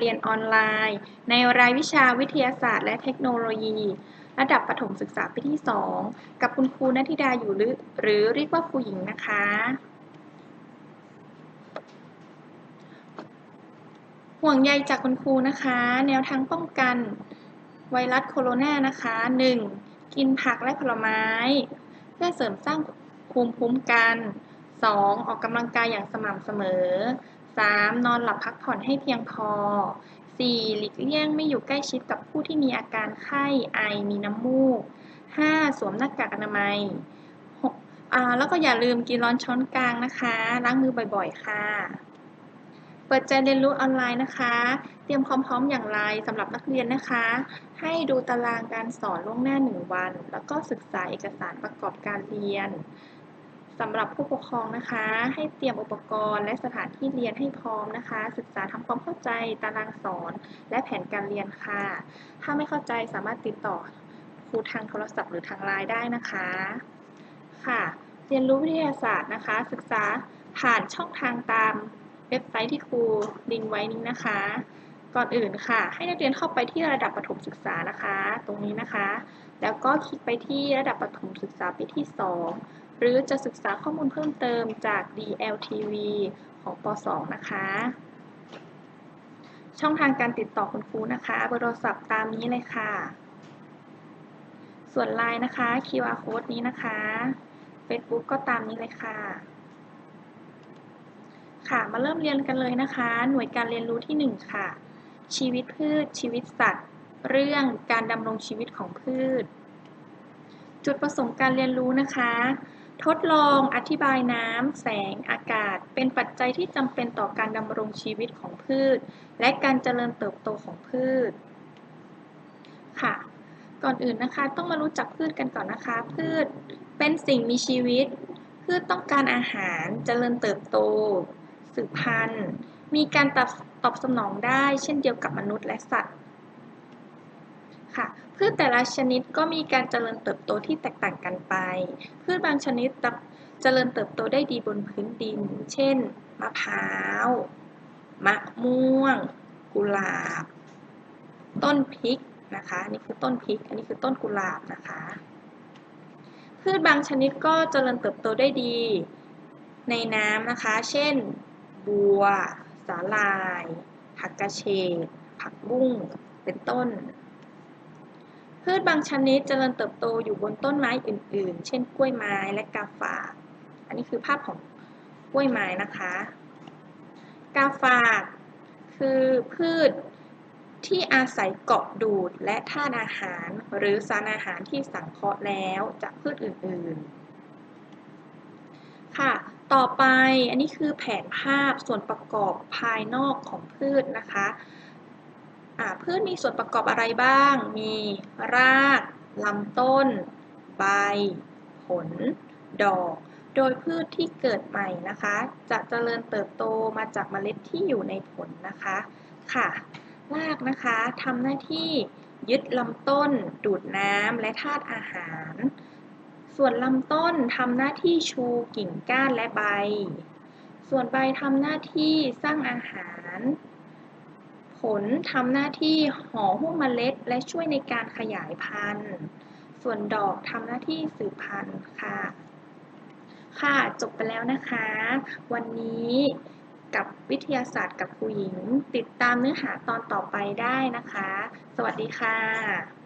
เรียนออนไลน์ ในรายวิชาวิทยาศาสตร์และเทคโนโลยี ระดับประถมศึกษาปีที่ 2 กับคุณครูณธิดาอยู่หรือหรือเรียกว่าครูหญิงนะคะ ห่วงใยจากคุณครูนะคะ แนวทางป้องกันไวรัสโคโรนานะคะ 1. กินผักและผลไม้ เพื่อเสริมสร้างภูมิคุ้มกัน 2. ออกกำลังกายอย่างสม่ำเสมอ 3. นอนหลับพักผ่อนให้เพียงพอ 4. หลีกเลี่ยงไม่อยู่ใกล้ชิดกับผู้ที่มีอาการไข้ไอมีน้ำมูก 5. สวมหน้ากากอนามัย 6. อ่าแล้วก็อย่าลืมกินร้อนช้อนกลางนะคะ ล้างมือบ่อยๆ ค่ะ เปิดใจเรียนรู้ออนไลน์นะคะ เตรียมความพร้อมอย่างไรสำหรับนักเรียนนะคะ ให้ดูตารางการสอนล่วงหน้า 1 วัน แล้วก็ศึกษาเอกสารประกอบการเรียน สำหรับผู้ปกครองนะคะ ให้เตรียมอุปกรณ์ และสถานที่เรียนให้พร้อมนะคะ ศึกษาทำความเข้าใจตารางสอน และแผนการเรียนค่ะ ถ้าไม่เข้าใจสามารถติดต่อครูทางโทรศัพท์หรือทางไลน์ได้นะคะค่ะ เรียนรู้วิทยาศาสตร์นะคะ ศึกษาผ่านช่องทางตามเว็บไซต์ที่ครูลิงก์ไว้นี้นะคะ ก่อนอื่นค่ะ ให้นักเรียนเข้าไปที่ระดับประถมศึกษานะคะ ตรงนี้นะคะ แล้วก็คลิกไปที่ระดับประถมศึกษาปีที่ 2 หรือจะศึกษาข้อมูลเพิ่มเติมจาก DLTV ของป .2 นะคะ ช่องทางการติดต่อคุณครูนะคะเบอร์โทรศัพท์ตามนี้เลยค่ะ ส่วน Line นะคะ QR code นี้นะคะ Facebook ก็ตามนี้เลยค่ะค่ะมาเริ่มเรียนกันเลยนะคะ หน่วยการเรียนรู้ที่ 1 ค่ะ ชีวิตพืช ชีวิตสัตว์ เรื่องการดำรงชีวิตของพืช จุดประสงค์การเรียนรู้นะคะ ทดลองอธิบายน้ำ แสง อากาศ เป็นปัจจัยที่จำเป็นต่อการดำรงชีวิตของพืช และการเจริญเติบโตของพืช ค่ะ ก่อนอื่นนะคะ ต้องมารู้จักพืชกันก่อนนะคะ พืชเป็นสิ่งมีชีวิต พืชต้องการอาหาร เจริญเติบโต สืบพันธุ์ มีการตอบตอบสนองได้ เช่นเดียวกับมนุษย์และสัตว์ ค่ะ พืชแต่ละชนิดก็มีการเจริญเติบโตที่แตกต่างกันไป พืชบางชนิดเจริญเติบโตได้ดีบนพื้นดิน เช่น มะพร้าว มะม่วง กุหลาบ ต้นพริกนะคะ อันี่คือต้นพริก อันนี้คือต้นกุหลาบนะคะ พืชบางชนิดก็เจริญเติบโตได้ดีในน้ำนะคะ เช่น บัว สาลาย ผักกระเฉดผักบุ้ง เป็นต้น พืชบางชนิดเจริญเติบโตอยู่บนต้นไม้อื่น ๆ เช่นกล้วยไม้และกาฝาก อันนี้คือภาพของกล้วยไม้นะคะ กาฝากคือพืชที่อาศัยเกาะดูดและธาตุอาหาร หรือสารอาหารที่สังเคราะห์แล้วจากพืชอื่น ๆ ค่ะ ต่อไปอันนี้คือแผนภาพส่วนประกอบภายนอกของพืชนะคะ พืชมีส่วนประกอบอะไรบ้าง มีรากลำต้น ใบ ผล ดอก โดยพืชที่เกิดใหม่นะคะ จะเจริญเติบโตมาจากเมล็ดที่อยู่ในผลนะคะ ค่ะ รากนะคะทำหน้าที่ยึดลำต้น ดูดน้ำและธาตุอาหาร ส่วนลำต้นทำหน้าที่ชูกิ่งก้านและใบ ส่วนใบทำหน้าที่สร้างอาหาร ผลทำหน้าที่ห่อหุ้มเมล็ด และช่วยในการขยายพันธุ์ ส่วนดอกทำหน้าที่สืบพันธุ์ค่ะ ค่ะจบไปแล้วนะคะ วันนี้กับวิทยาศาสตร์กับครูหญิง ติดตามเนื้อหาตอนต่อไปได้นะคะ สวัสดีค่ะ